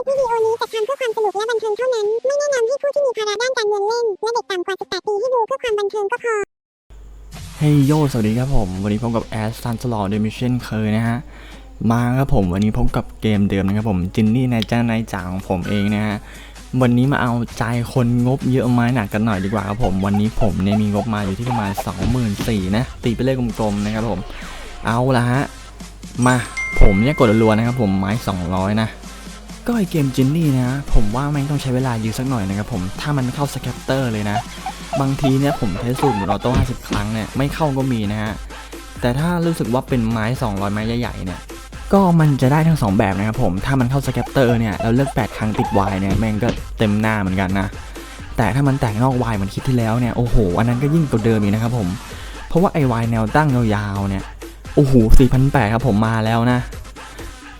ลิปวิดีโอนี้จัดทำเพื่อความสนุกและบันเทิงเท่านั้น ไม่แนะนำให้ผู้ที่มีภาระด้านการเงินเล่น และเด็กต่ำกว่า 18 ปีให้ดูเพื่อความบันเทิงก็พอเฮ้ยโยสวัสดีครับผม วันนี้พบกับแอสซันสลอเดมิเช่นเคยนะฮะ มาครับผม วันนี้พบกับเกมเดิมนะครับผม จินนี่นายจ้างนายจ่าของผมเองนะฮะ วันนี้มาเอาใจคนงบเยอะไม้หนักกันหน่อยดีกว่าครับผม วันนี้ผมเนี่ยมีงบมาอยู่ที่ประมาณ 24,000นะ ตีไปเลขกลมๆนะครับผม เอาละฮะ มา ผมเนี่ยกดรัวนะครับผม ไม้ 200 นะ ก็ไอเกมจินนี่นะ ผมว่าแม่งต้องใช้เวลายืดสักหน่อยนะครับผม ถ้ามันเข้าสแคปเตอร์เลยนะ บางทีเนี่ยผมใช้สูตรหมุนออโต้50 ครั้งเนี่ยไม่เข้าก็มีนะฮะ แต่ถ้ารู้สึกว่าเป็นไม้ 200 ไม้ใหญ่ๆเนี่ยก็มันจะได้ทั้ง 2 แบบนะครับผม ถ้ามันเข้าสแคปเตอร์เนี่ยแล้วเลือก 8 ครั้งติดวายเนี่ยแม่งก็เต็มหน้าเหมือนกันนะ แต่ถ้ามันแตกนอกวายเหมือนคลิปที่แล้วเนี่ยโอ้โห อันนั้นก็ยิ่งกว่าเดิมอีกนะครับผม เพราะว่าไอวายแนวตั้งยาวๆเนี่ยโอ้โห4,800ครับผมมาแล้วนะ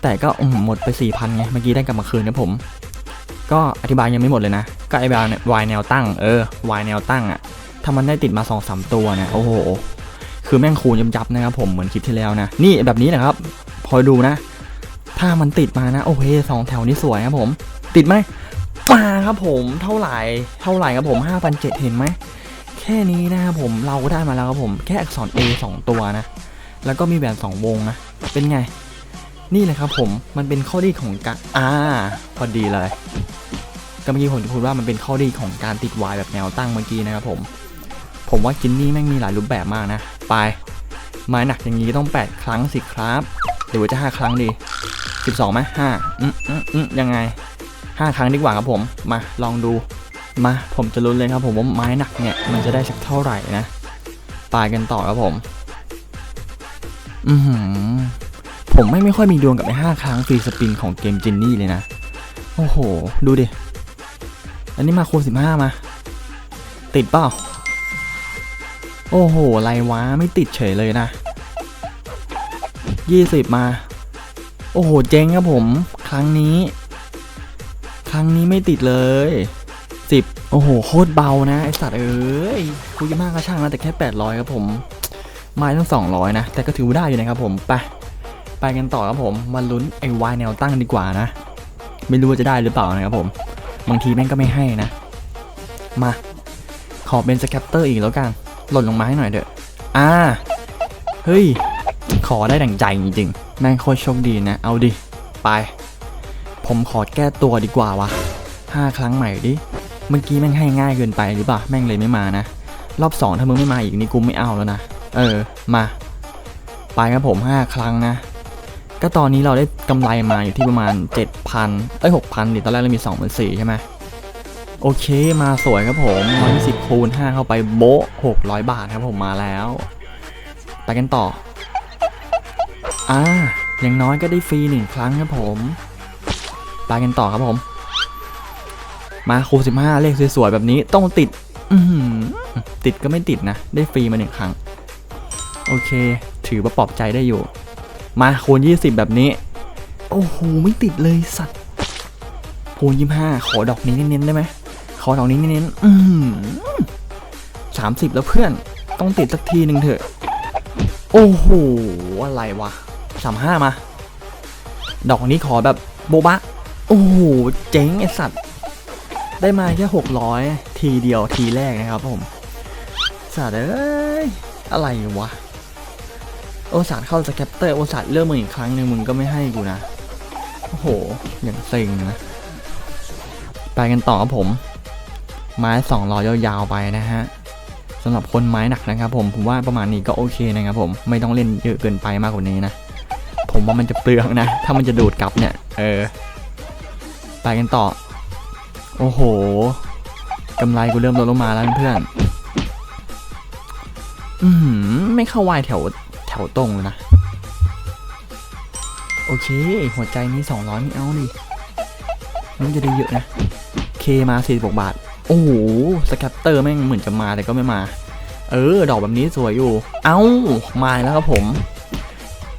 แต่ก็มหมดไป 4,000 ไง เมื่อกี้ได้กลับมาคืนนะผม ก็อธิบายยังไม่หมดเลยนะ ก็ไอวายแนวตั้ง เออวายแนวตั้งอะถ้ามันได้ติดมา2อสตัวเนี่ยโอ้โห คือแม่งคูณยับๆนะครับผมเหมือนคลิปที่แล้วนะ นี่แบบนี้นะครับคอยดูนะ ถ้ามันติดมานะ โอเคสองแถวนี้สวยครับผม ติดไหมมาครับผมเท่าไหร่เท่าไหร่ครับผม5,700เห็นไหมแค่นี้นะครับผมเราก็ได้มาแล้วครับผมแค่อักษร A 2 ตัวนะ แล้วก็มีแหวน2วงนะเป็นไง นี่เลยครับผมมันเป็นข้อดีของการอ่าพอดีเลยก็เมื่อกี้ผมจะพูดว่ามันเป็นข้อดีของการติดวายแบบแนวตั้งเมื่อกี้นะครับผม ผมว่ากินนี่แม่งมีหลายรูปแบบมากนะ ไปไม้หนักอย่างนี้ต้อง 8 ครั้งสิครับ หรือว่าจะ 5 ครั้งดี 12ไหมห้าอืมอืมอืมยังไง 5 ครั้งดีกว่าครับผม มาลองดู มาผมจะลุ้นเลยครับผมว่าไม้หนักเนี่ยมันจะได้สักเท่าไหร่นะ ไปกันต่อครับผม อือหือ ผมไม่ไม่ค่อยมีดวงกับไอ้ห้าครั้งฟรีสปินของเกมจินนี่เลยนะ โอ้โห ดูดิ อันนี้มาคูณ15มา ติดเปล่า โอ้โหไรวะไม่ติดเฉยเลยนะ20มา โอ้โห เจ๊งครับผม ครั้งนี้ ครั้งนี้ไม่ติดเลย10โอ้โห โคตรเบานะ ไอสัตว์เอ้ยคุยมากก็ช่างนะแต่แค่800ครับผม ไม้ต้อง200นะ แต่ก็ถือว่าได้อยู่นะครับผม ไป ไปกันต่อครับผมมาลุ้นไอ้วายแนวตั้งดีกว่านะ ไม่รู้ว่าจะได้หรือเปล่านะครับผม บางทีแม่งก็ไม่ให้นะ มา ขอเป็นสแคปเตอร์อีกแล้วกัน หล่นลงมาให้หน่อยเถอะอ่าเฮ้ย ขอได้ดั่งใจจริงๆแม่งโคตรโชคดีนะ เอาดิ ไป ผมขอแก้ตัวดีกว่าวะห้าครั้งใหม่ดิ เมื่อกี้แม่งให้ง่ายเกินไปหรือเปล่า แม่งเลยไม่มานะ รอบสองถ้ามึงไม่มาอีกนี่กูไม่เอาแล้วนะ เออ มา ไปครับผมห้าครั้งนะ ก็ตอนนี้เราได้กำไรมาอยู่ที่ประมาณ 7,000เอ้ย6,000ดิตอนแรกเรามี 24,000ใช่ไหมโอเคมาสวยครับผม120คูณ5เข้าไปโบ๊ะ600 บาทครับผมมาแล้วไปกันต่ออ่าอย่างน้อยก็ได้ฟรีหนึ่งครั้งครับผมไปกันต่อครับผม มาคูณ15 เลขสวยๆแบบนี้ต้องติดติดก็ไม่ติดนะ ได้ฟรีมาหนึ่งครั้ง โอเค ถือว่าปลอบใจได้อยู่ มาคูณ20 แบบนี้ โอ้โห ไม่ติดเลยสัตว์คูณ25 ขอดอกนี้เน้นๆได้ไหมขอดอกนี้เน้นๆอืมสามสิบแล้วเพื่อน ต้องติดสักทีหนึ่งเถอะ โอ้โห อะไรวะสามห้ามา ดอกนี้ขอแบบโบบะ โอ้โห เจ๋งไอสัตว์ ได้มาแค่หกร้อยทีเดียวทีแรกนะครับผมสัตว์เอ้ย อะไรวะ โอสาดเข้าสแคปเตอร์โอสาดเริ่มมึงอีกครั้งหนึ่งมึงก็ไม่ให้กูนะ โอ้โห อย่างเซ็งนะ ไปกันต่อครับผม ไม้สองรอยาวๆไปนะฮะสำหรับคนไม้หนักนะครับผมผมว่าประมาณนี้ก็โอเคนะครับผมไม่ต้องเล่นเยอะเกินไปมากกว่านี้นะ ผมว่ามันจะเปลืองนะ ถ้ามันจะดูดกลับเนี่ย เออ ไปกันต่อ โอ้โหกำไรกูเริ่มลดลงมาแล้วเพื่อนอือหือไม่เข้าวายแถว แถวตรงเลยนะ โอเค หัวใจนี้200ไม่เอาดิมันจะได้เยอะนะ เคมา46บาท โอ้โห สแคปเตอร์แม่งเหมือนจะมาแต่ก็ไม่มา เออ ดอกแบบนี้สวยอยู่ เอ้า มาแล้วครับผม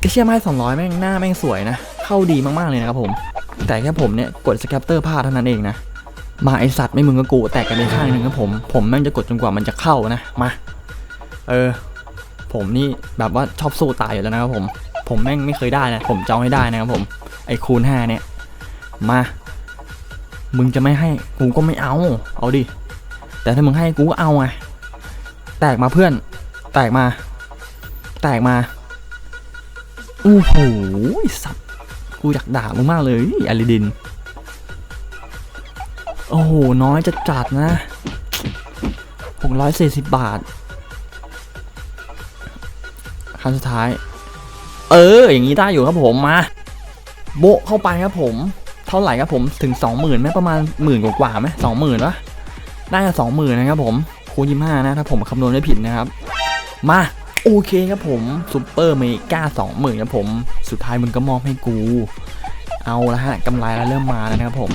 กระเชียไม้200 แม่งหน้าแม่งสวยนะ เข้าดีมากๆเลยนะครับผม แต่แค่ผมเนี่ยกดสแคปเตอร์พลาดเท่านั้นเองนะ มาไอสัตว์ไม่มึงก็กูแตกกันในข้างหนึ่งครับผม ผมแม่งจะกดจนกว่ามันจะเข้านะ มา เออ ผมนี่แบบว่าชอบสู้ตายอยู่แล้วนะครับผม ผมแม่งไม่เคยได้นะ ผมจะเอาให้ได้นะครับผม ไอคูณ5เนี่ย มา มึงจะไม่ให้กูก็ไม่เอา เอาดิ แต่ถ้ามึงให้กูก็เอาไง แตกมาเพื่อน แตกมา แตกมาโอ้โหสัตว์กูอยากด่ามึงมากเลยอาริดิน โอ้โห น้อยจะจัดนะหกร้อยสี่สิบบาท ครั้งสุดท้าย เออ อย่างนี้ได้อยู่ครับผมมาโบะเข้าไปครับผม เท่าไหร่ครับผมถึงสองหมื่นไหมประมาณหมื่นกว่าๆไหมสองหมื่นวะได้สองหมื่นนะครับผมคูณยี่ห้านะถ้าผมคำนวณไม่ผิดนะครับ มาโอเคครับผมซูเปอร์เมกาสองหมื่นครับผมสุดท้ายมึงก็มอบให้กู เอาละฮะกำไรแล้วเริ่มมาแล้วนะครับผม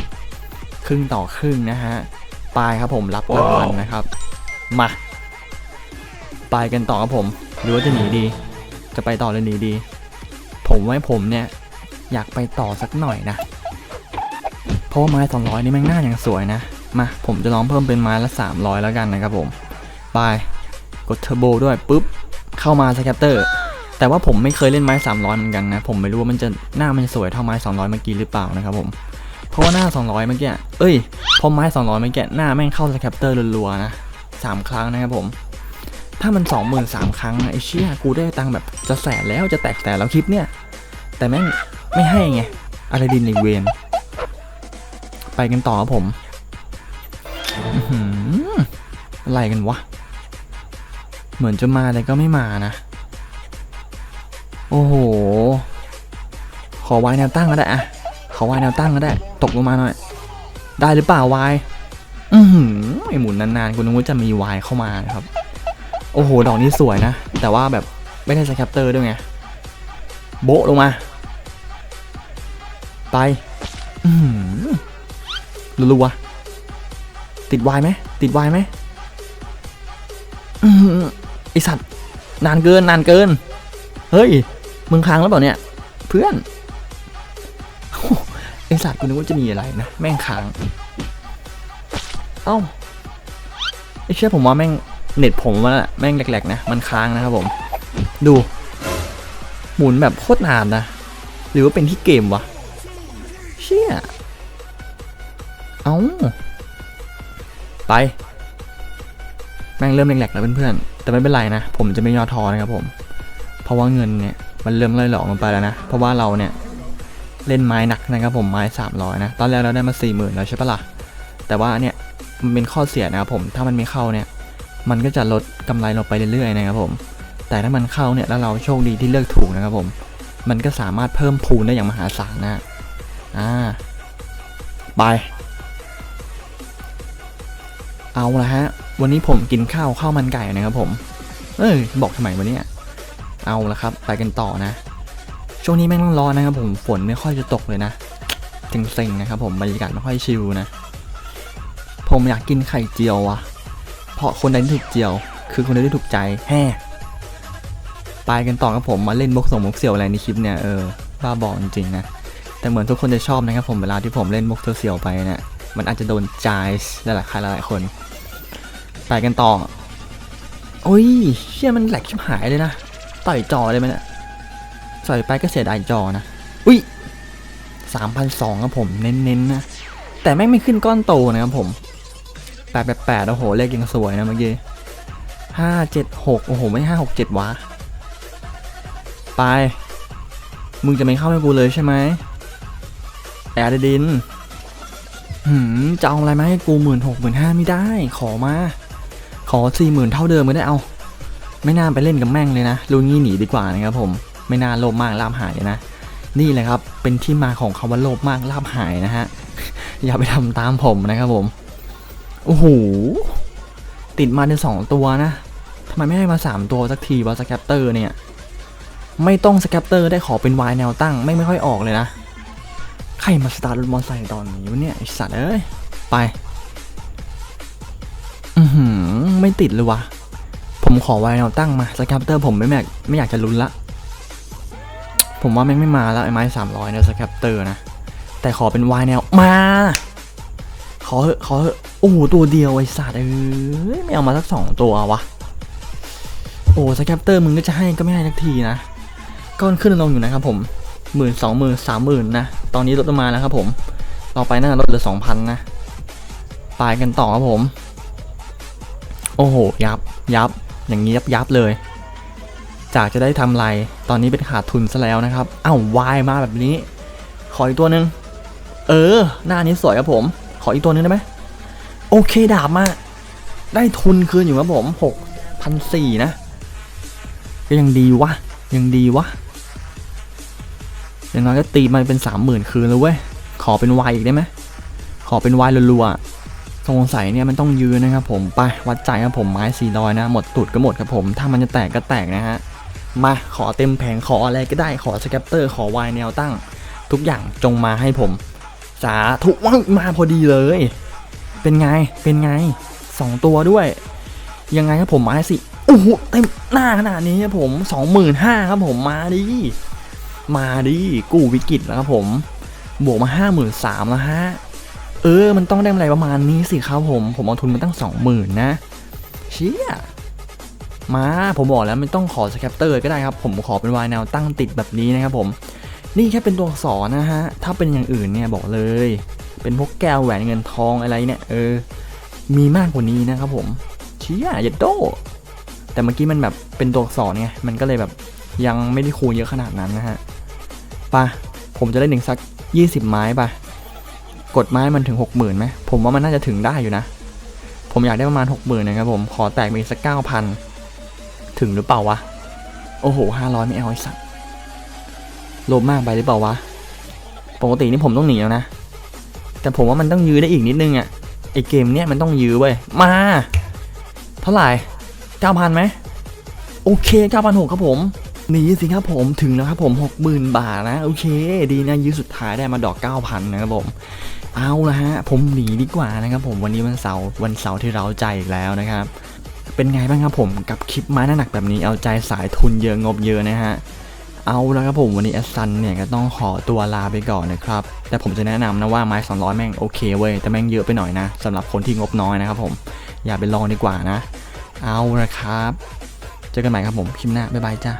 ครึ่งต่อครึ่งนะฮะปลายครับผมรับรางวัลนะครับ มา ไปกันต่อครับผม หรือว่าจะหนีดี จะไปต่อหรือหนีดี ผมว่าผมเนี่ย อยากไปต่อสักหน่อยนะ เพราะว่าไม้200นี่แม่งหน้าอย่างสวยนะ มาผมจะลองเพิ่มเป็นไม้ละ300แล้วกันนะครับผม ไป กดเทอร์โบด้วยปุ๊บ เข้ามาสแคปเตอร์แต่ว่าผมไม่เคยเล่นไม้ 300เหมือนกันนะ ผมไม่รู้ว่ามันจะหน้ามันจะสวยเท่าไม้ 200 เมื่อกี้หรือเปล่านะครับผม เพราะว่าหน้า 200 เมื่อกี้ เอ้ย พอไม้ 200 เมื่อกี้หน้าแม่งเข้าสแคปเตอร์รัวๆนะสามครั้งนะครับผม ถ้ามัน20,000สามครั้งไอ้เชี่ยกูได้ตังค์แบบจะแสนแล้วจะแตกแสนแล้วคลิปเนี่ย แต่แม่งไม่ให้ไงอะไรดินในเวนไปกันต่อครับผมอะไรกันวะ เหมือนจะมาแต่ก็ไม่มานะ โอ้โห ขอวายแนวตั้งก็ได้อะขอวายแนวตั้งก็ได้ ตกลงมาหน่อย ได้หรือเปล่าวาย อือหือไอหมุนนานๆกูนึกว่าจะมีวายเข้ามานะครับ โอ้โห ดอกนี้สวยนะ แต่ว่าแบบไม่ได้สแคปเตอร์ด้วยไง โบะลงมา ไปหือรัวๆติดวายไหม ติดวายไหมอือหือไอสัตว์ นานเกิน นานเกิน เฮ้ย มึงค้างแล้วเปล่าเนี่ย เพื่อนอ้ไอสัตว์กูนึกว่าจะมีอะไรนะ แม่งค้าง เอ้า ไอเชื่อผมว่าแม่ง เน็ตผมว่าแม่งแหลกๆนะ มันค้างนะครับผม ดู หมุนแบบโคตรนานนะ หรือว่าเป็นที่เกมวะ เชี่ย เอาไป แม่งเริ่มแหลกๆแล้วเพื่อนๆ แต่ไม่เป็นไรนะ ผมจะไม่ย่อท้อนะครับผม เพราะว่าเงินเนี่ยมันเริ่มล่อยหลอกลงไปแล้วนะ เพราะว่าเราเนี่ยเล่นไม้หนักนะครับผมไม้สามร้อยนะ ตอนแรกเราได้มาสี่หมื่นแล้วใช่ปะล่ะ แต่ว่าเนี่ยมันเป็นข้อเสียนะครับผม ถ้ามันไม่เข้าเนี่ย มันก็จะลดกำไรลงไปเรื่อยๆนะครับผม แต่ถ้ามันเข้าเนี่ยแล้วเราโชคดีที่เลือกถูกนะครับผม มันก็สามารถเพิ่มพูนได้อย่างมหาศาลนะอ่าไป เอาละฮะ วันนี้ผมกินข้าวข้าวมันไก่นะครับผม เอ้ยบอกทำไมวันนี้เอาละครับ ไปกันต่อนะ ช่วงนี้แม่งต้องร้อนนะครับผมฝนไม่ค่อยจะตกเลยนะเซ็งๆนะครับผมบรรยากาศไม่ค่อยชิลนะ ผมอยากกินไข่เจียวอะ เพราะคนใดที่ถูกเจียว คือคนใดที่ถูกใจแฮ่ไปกันต่อครับผมมาเล่นมุกส่งมุกเสี่ยวอะไรในคลิปเนี่ยเออบ้าบอจริงๆนะแต่เหมือนทุกคนจะชอบนะครับผมเวลาที่ผมเล่นมุกเสี่ยวๆไปเนี่ยมันอาจจะโดนใจหลายๆใครหลายๆคนไปกันต่อโอ้ยเชี่ยมันแหลกชิบหายเลยนะต่อยจอเลยมันอะใส่ไปก็เสียดายจอนะอุ้ยสามพันสองครับผมเน้นๆนะแต่แม่งไม่ขึ้นก้อนโตนะครับผม แปดแปดแปดโอ้โห เลขยังสวยนะเมื่อกี้ห้าเจ็ดหกโอ้โห ไม่ห้าหกเจ็ดวะ ไป มึงจะไม่เข้าให้กูเลยใช่ไหมแอร์ดินหืมจะเอาอะไรมาให้กูหมื่นหกหมื่นห้าไม่ได้ ขอมา ขอสี่หมื่นเท่าเดิมไม่ได้เอา ไม่น่าไปเล่นกับแม่งเลยนะรู้งี้หนีดีกว่านะครับผม ไม่น่าโลภมากลาบหายนะ นี่แหละครับ เป็นที่มาของคำว่าโลภมากลาบหายนะฮะ อย่าไปทำตามผมนะครับผม โอ้โห ติดมาในสองตัวนะทำไมไม่ให้มาสามตัวสักทีวะสแคปเตอร์เนี่ย ไม่ต้องสแคปเตอร์ได้ขอเป็นวายแนวตั้งไม่ไม่ค่อยออกเลยนะ ใครมาสตาร์ทรถมอเตอร์ไซค์ตอนนี้วะเนี่ยไอสัตว์เอ้ย ไป อือหือ ไม่ติดเลยวะ ผมขอวายแนวตั้งมาสแคปเตอร์ผมไม่อยากไม่อยากจะลุ้นละ ผมว่าแม่งไม่มาแล้วไอ้ไม้สามร้อยเนี่ยสแคปเตอร์นะ แต่ขอเป็นวายแนวมา ขอเหอะขอเหอะ โอ้ตัวเดียวไอ้สัตว์เอ้ยไม่เอามาสักสองตัววะโอ้สแคปเตอร์มึงก็จะให้ก็ไม่ให้สักทีนะก้อนขึ้นลงอยู่นะครับผมหมื่นสองหมื่นสามหมื่นนะตอนนี้ลดลงมาแล้วครับผมต่อไปน่าจะลดเหลือสองพันนะไปกันต่อครับผม โอ้โห ยับยับอย่างนี้ยับยับเลย จากจะได้ทำไรตอนนี้เป็นขาดทุนซะแล้วนะครับอ้าววายมาแบบนี้ ขออีกตัวหนึ่งเออ หน้านี้สวยครับผม ขออีกตัวหนึงได้ไหม โอเคดาบมา ได้ทุนคืนอยู่ครับผมหกพันสี่นะ ก็ยังดีวะ ยังดีวะ อย่างน้อยก็ตีมันเป็นสามหมื่นคืนแล้วเว้ย ขอเป็นวายอีกได้ไหม ขอเป็นวายรัวๆสงสัยเนี่ยมันต้องยืนนะครับผมไปวัดใจครับผมไม้สี่ร้อยนะ หมดตุดก็หมดครับผม ถ้ามันจะแตกก็แตกนะฮะ มาขอเต็มแผงขออะไรก็ได้ขอสแคปเตอร์ขอวายแนวตั้ง ทุกอย่างจงมาให้ผม สาธุว้ามาพอดีเลย เป็นไง เป็นไงสองตัวด้วย ยังไงครับผมม้สิโอ้โหเต็มหน้าขนาดนี้ครับผมสองหมื่นห้าครับผมมาดิมาดิกู้วิกฤตแล้วครับผม บวกมาห้าหมื่นสามแล้วฮะเออ มันต้องได้อะไรประมาณนี้สิครับผม ผมเอาทุนมาตั้งสองหมื่นนะเชี่ยมาผมบอกแล้วไม่ต้องขอสแคปเตอร์ก็ได้ครับ ผมขอเป็นวายแนวตั้งติดแบบนี้นะครับผม นี่แค่เป็นตัวอักษรนะฮะ ถ้าเป็นอย่างอื่นเนี่ยบอกเลย เป็นพวกแก้วแหวนเงินทองอะไรเนี่ย เออ มีมากกว่านี้นะครับผมเชี่ยยัดโดแต่เมื่อกี้มันแบบเป็นตัวอักษรไงมันก็เลยแบบยังไม่ได้คูณเยอะขนาดนั้นนะฮะปะผมจะได้หนึ่งสัก 20 ไม้ปะกดไม้มันถึง 60,000ไหมผมว่ามันน่าจะถึงได้อยู่นะ ผมอยากได้ประมาณ 60,000นะครับผมขอแตกมีสัก 9,000 ถึงหรือเปล่าวะ โอ้โห 500 ไม่เอาไอ้สัสโลภมากไปหรือเปล่าวะ ปกตินี่ผมต้องหนีแล้วนะ แต่ผมว่ามันต้องยื้อได้อีกนิดนึงอะไอเกมเนี้ยมันต้องยื้อเว้ยมา เท่าไหร่9,000ไหมโอเค9,600ครับผมหนีสิครับผมถึงแล้วครับผม 60,000 บาทนะ โอเค ดีนะยื้อสุดท้ายได้มาดอก 9,000 นะครับผม เอาละฮะ ผมหนีดีกว่านะครับผมวันนี้วันเสาร์วันเสาร์ที่เราใจอีกแล้วนะครับ เป็นไงบ้างครับผมกับคลิปไม้หนักแบบนี้เอาใจสายทุนเยอะงบเยอะนะฮะ เอาละครับผมวันนี้แอสซันเนี่ยก็ต้องขอตัวลาไปก่อนนะครับ แต่ผมจะแนะนำนะว่าไม้200 แม่งโอเคเว้ย แต่แม่งเยอะไปหน่อยนะสำหรับคนที่งบน้อยนะครับผมอย่าไปลองดีกว่านะ เอาละครับ เจอกันใหม่ครับผมคลิปหน้าบ๊ายบายจ้า